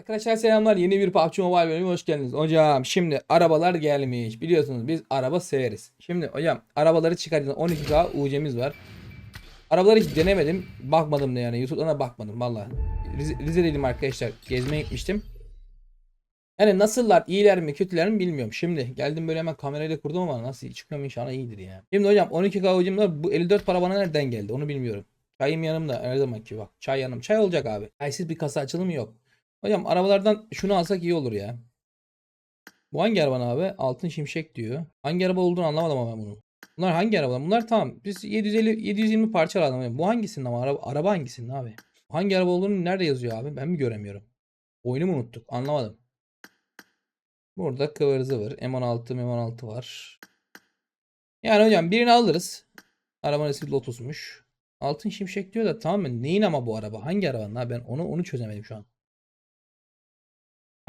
Arkadaşlar selamlar. Yeni bir PUBG Mobile bölümüne hoş geldiniz. Hocam şimdi arabalar gelmiş. Biliyorsunuz biz araba severiz. Şimdi hocam arabaları çıkardığında 12K UC'miz var. Arabaları hiç denemedim. Bakmadım da yani. YouTube'dan da bakmadım valla. Rize, Rize'deydim arkadaşlar. Gezmeye gitmiştim. Yani nasıllar, iyiler mi, kötüler mi bilmiyorum. Şimdi geldim böyle hemen kamerayla kurdum ama nasıl çıkıyorum inşallah iyidir ya. Şimdi hocam 12K UC'm var. Bu 54 para bana nereden geldi onu bilmiyorum. Çayım yanımda her zamanki bak. Çay yanım. Çay olacak abi. Çaysız bir kasa açılımı yok. Hocam arabalardan şunu alsak iyi olur ya. Bu hangi araban abi? Altın şimşek diyor. Hangi araba olduğunu anlamadım ama ben bunu. Bunlar hangi arabalar? Bunlar tamam. Biz 750 720 parça aldım. Bu hangisinin ama araba, araba hangisinin abi? Hangi araba olduğunu nerede yazıyor abi? Ben mi göremiyorum? Oyunu mu unuttuk? Anlamadım. Burada kıvır zıvır. M16 M16 var. Yani hocam birini alırız. Arabanın ismi Lotus'muş. Altın şimşek diyor da tamam mı? Neyin ama bu araba? Hangi arabanın abi? Ben onu onu çözemedim şu an.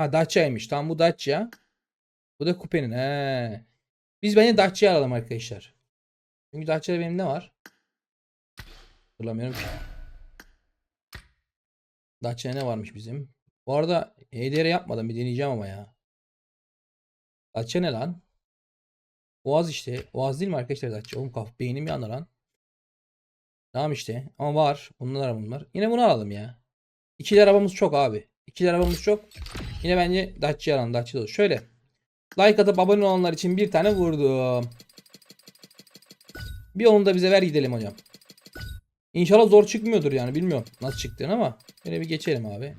Ha Dacia'ymış. Tamam bu Dacia. Bu da Coupe'nin. He. Biz bence Dacia'yı alalım arkadaşlar. Çünkü Dacia'da benim ne var? Hatırlamıyorum ki. Dacia'da ne varmış bizim? Bu arada HDR yapmadım. Bir deneyeceğim ama ya. Dacia ne lan? Boğaz işte. Boğaz değil mi arkadaşlar Dacia? Oğlum kaf beynim yandı lan. Tamam işte. Ama var. Bunlar var. Yine bunu alalım ya. İkili arabamız çok abi. İkili arabamız çok. Yine bence Dacia alalım. Dacia da olur. Şöyle. Like atıp abone olanlar için bir tane vurdum. Bir onu da bize ver gidelim hocam. İnşallah zor çıkmıyordur yani. Bilmiyorum nasıl çıktığını ama. Böyle bir geçelim abi.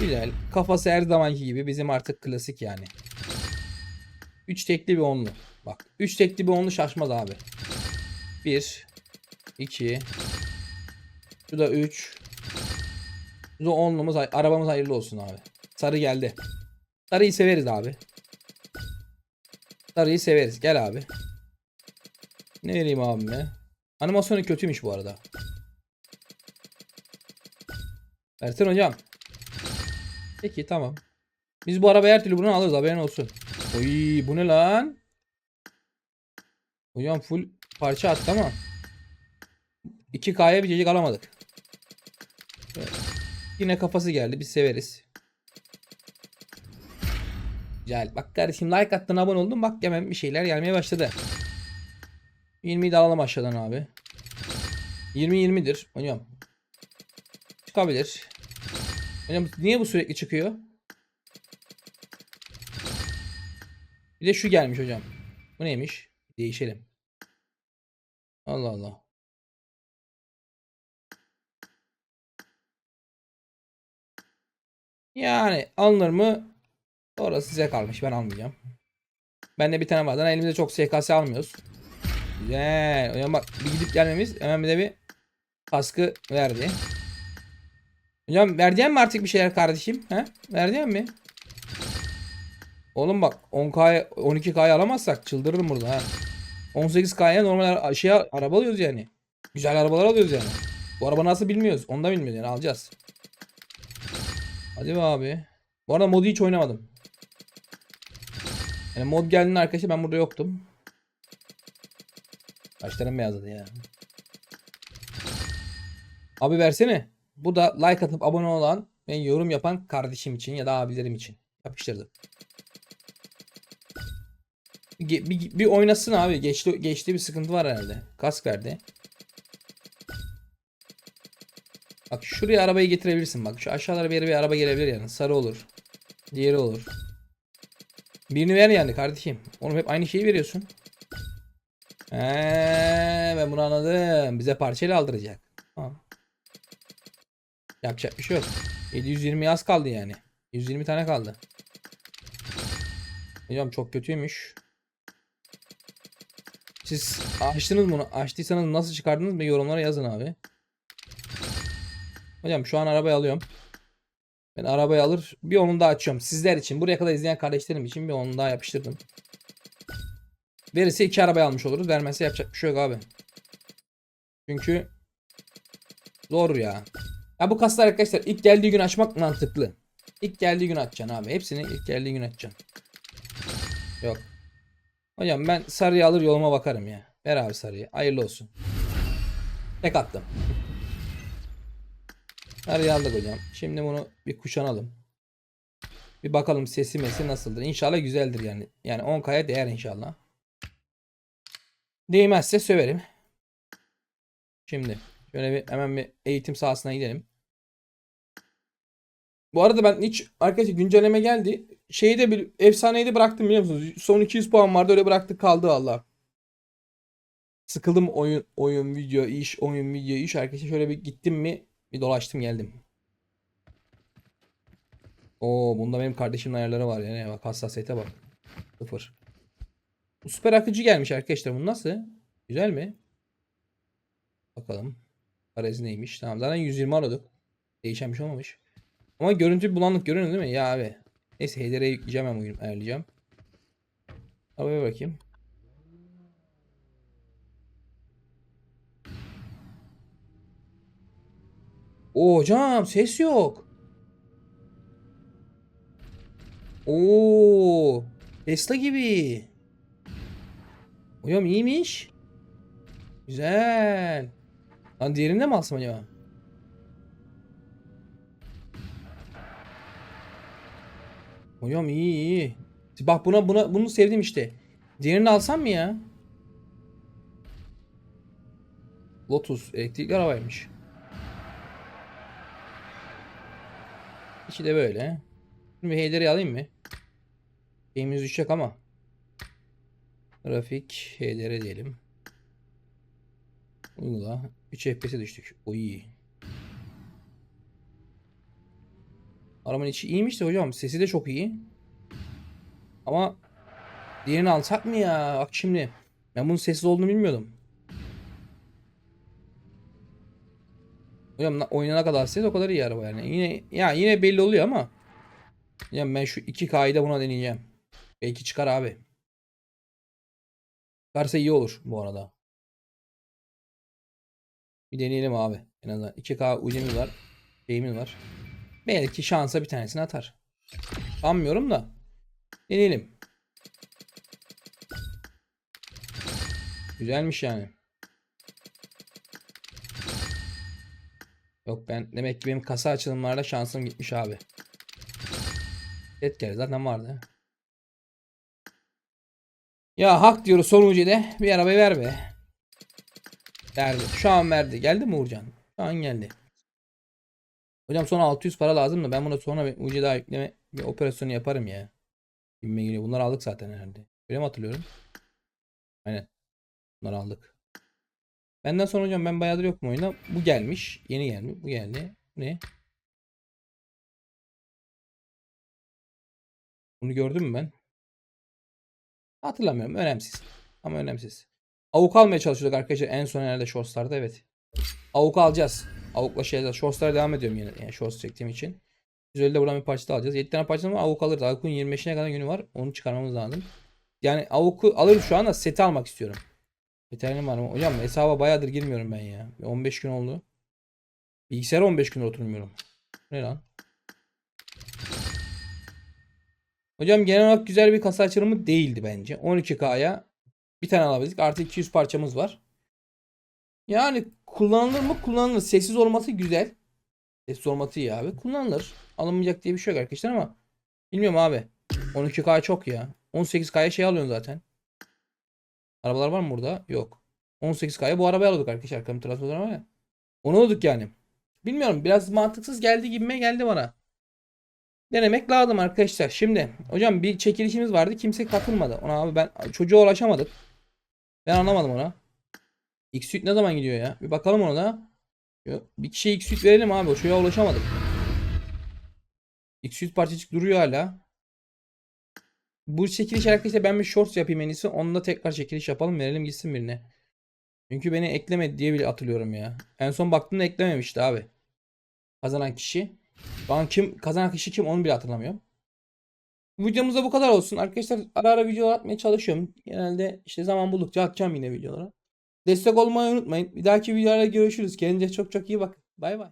Güzel. Kafası her zamanki gibi bizim artık klasik yani. 3 tekli bir onlu. Bak 3 tekli bir onlu şaşmaz abi. 1 2 Şu da 3 Şu da onlumuz arabamız hayırlı olsun abi. Sarı geldi. Sarıyı severiz abi. Sarıyı severiz. Gel abi. Ne vereyim abime? Animasyonu kötüymüş bu arada. Ersen hocam. Peki tamam. Biz bu arabayı her türlü bunu alırız haberin olsun. Oy bu ne lan? Hocam full parça attı ama. 2K'ya bir cecik alamadık. Yine kafası geldi. Biz severiz. Güzel. Bak kardeşim like attın abone oldun. Bak hemen bir şeyler gelmeye başladı. 20'yi de alalım aşağıdan abi. 20-20'dir. Hocam. Çıkabilir. Hocam niye bu sürekli çıkıyor? Bir de şu gelmiş hocam. Bu neymiş? Değişelim. Allah Allah. Yani alınır mı? Orası size kalmış. Ben almayacağım. Bende bir tane vardı. Elimizde çok SKS almıyoruz. Güzel. Hocam bak bir gidip gelmemiz hemen bir de bir kaskı verdi. Hocam verdiğin mi artık bir şeyler kardeşim? He? Verdiğin mi? Oğlum bak 10K 12K'ya alamazsak çıldırırım burada ha. 18K'ya normal şey araba alıyoruz yani. Güzel arabalar alıyoruz yani. Bu araba nasıl bilmiyoruz. Onu da bilmiyoruz yani alacağız. Hadi be abi. Bu arada modu hiç oynamadım. Yani mod geldiğinde arkadaşlar ben burada yoktum. Başlarım beyazladı ya. Abi versene. Bu da like atıp abone olan ve yorum yapan kardeşim için ya da abilerim için. Yapıştırdım. Bir, bir, bir oynasın abi. Geçti, geçti bir sıkıntı var herhalde. Kask verdi. Bak şuraya arabayı getirebilirsin. Bak şu aşağılara bir bir araba gelebilir yani. Sarı olur. Diğeri olur. Birini ver yani kardeşim. Oğlum hep aynı şeyi veriyorsun. Eee ben bunu anladım. Bize parçayla aldıracak. Tamam. Yapacak bir şey yok. 720 az kaldı yani. 120 tane kaldı. Hocam çok kötüymüş. Siz açtınız bunu. Açtıysanız nasıl çıkardınız bir yorumlara yazın abi. Hocam şu an arabayı alıyorum. Ben arabayı alır bir onu daha açıyorum. Sizler için buraya kadar izleyen kardeşlerim için bir onu daha yapıştırdım. Verirse iki arabayı almış oluruz. Vermezse yapacak bir şey yok abi. Çünkü zor ya. Ya bu kaslar arkadaşlar ilk geldiği gün açmak mantıklı. İlk geldiği gün açacaksın abi. Hepsini ilk geldiği gün açacaksın. Yok. Hocam ben sarıyı alır yoluma bakarım ya. Ver abi sarıyı. Hayırlı olsun. Tek attım. Arayı aldık hocam. Şimdi bunu bir kuşanalım. Bir bakalım sesi mesi nasıldır. İnşallah güzeldir yani. Yani 10k'ya değer inşallah. Değmezse söverim. Şimdi şöyle bir hemen bir eğitim sahasına gidelim. Bu arada ben hiç arkadaşlar güncelleme geldi. Şeyi de bir efsaneyi de bıraktım biliyor musunuz? Son 200 puan vardı öyle bıraktık kaldı valla. Sıkıldım oyun oyun video iş oyun video iş arkadaşlar şöyle bir gittim mi bir dolaştım geldim. Oo bunda benim kardeşimin ayarları var yani bak hassasiyete bak. Sıfır. Bu süper akıcı gelmiş arkadaşlar bu nasıl? Güzel mi? Bakalım. Parası neymiş? Tamam zaten 120 aradık. Değişen bir şey olmamış. Ama görüntü bulanık görünüyor değil mi? Ya abi. Neyse HDR'ye yükleyeceğim ben bugün ayarlayacağım. Arabaya bakayım. Oo hocam ses yok. Oo Tesla gibi. Hocam iyiymiş. Güzel. Lan diğerini de mi alsam acaba? Hocam iyi iyi. Bak buna buna bunu sevdim işte. Diğerini alsam mı ya? Lotus elektrikli arabaymış. İçi de böyle. Şimdi Heyder'i alayım mı? Şeyimiz düşecek ama. Grafik Heyder'e diyelim. Uygula. 3 FPS'e düştük. O iyi. Arabanın içi iyiymiş de hocam. Sesi de çok iyi. Ama diğerini alsak mı ya? Bak şimdi. Ben bunun sessiz olduğunu bilmiyordum. Hocam na- oynana kadar ses o kadar iyi araba yani. Yine ya yine belli oluyor ama. Ya ben şu 2K'yı da buna deneyeceğim. Belki çıkar abi. Çıkarsa iyi olur bu arada. Bir deneyelim abi. En azından 2K ucumuz var. Şeyimiz var. Belki şansa bir tanesini atar. Sanmıyorum da. Deneyelim. Güzelmiş yani. Yok ben demek ki benim kasa açılımlarda şansım gitmiş abi. Et geldi zaten vardı. Ya hak diyoruz son ucuda. Bir araba ver be. Verdi. Şu an verdi. Geldi mi Uğurcan? Şu an geldi. Hocam sonra 600 para lazım da ben buna sonra bir ucu daha yükleme bir operasyonu yaparım ya. Geliyor. Bunları aldık zaten herhalde. Öyle mi hatırlıyorum? Aynen. Bunları aldık. Benden sonra hocam ben bayağıdır yok mu oyunda? Bu gelmiş. Yeni gelmiş. Bu geldi. Ne? Bunu gördün mü ben? Hatırlamıyorum. Önemsiz. Ama önemsiz. Avuk almaya çalışıyorduk arkadaşlar. En son herhalde shortslarda evet. Avuk alacağız. Avukla şeyler. Shortslara devam ediyorum yine. Yani shorts çektiğim için. Biz öyle de buradan bir parça da alacağız. 7 tane parçamız var. Avuk alırız. Avuk'un 25'ine kadar günü var. Onu çıkarmamız lazım. Yani Avuk'u alırız şu anda. Seti almak istiyorum. Yeterli var mı? Hocam hesaba bayağıdır girmiyorum ben ya. Bir 15 gün oldu. Bilgisayara 15 gün oturmuyorum. Ne lan? Hocam genel olarak güzel bir kasa açılımı değildi bence. 12K'ya bir tane alabildik. Artı 200 parçamız var. Yani kullanılır mı? Kullanılır. Sessiz olması güzel. Sessiz olması iyi abi. Kullanılır. Alınmayacak diye bir şey yok arkadaşlar ama bilmiyorum abi. 12K çok ya. 18K'ya şey alıyorsun zaten. Arabalar var mı burada? Yok. 18K'ya bu arabayı alıyorduk arkadaşlar. Transportör var ya. Onu alıyorduk yani. Bilmiyorum biraz mantıksız geldi gibime geldi bana. Denemek lazım arkadaşlar. Şimdi hocam bir çekilişimiz vardı. Kimse katılmadı. Ona abi ben çocuğa ulaşamadık. Ben anlamadım ona. X-Suite ne zaman gidiyor ya? Bir bakalım ona da. Bir kişiye X-Suite verelim abi. O çocuğa ulaşamadık. X-Suite parçacık duruyor hala. Bu çekiliş arkadaşlar ben bir shorts yapayım en iyisi. Onunla tekrar çekiliş yapalım. Verelim gitsin birine. Çünkü beni eklemedi diye bile hatırlıyorum ya. En son baktığımda eklememişti abi. Kazanan kişi. An kim kazanan kişi kim onu bile hatırlamıyorum. Bu videomuzda bu kadar olsun. Arkadaşlar ara ara videolar atmaya çalışıyorum. Genelde işte zaman buldukça atacağım yine videoları. Destek olmayı unutmayın. Bir dahaki videolarda görüşürüz. Kendinize çok çok iyi bakın. Bay bay.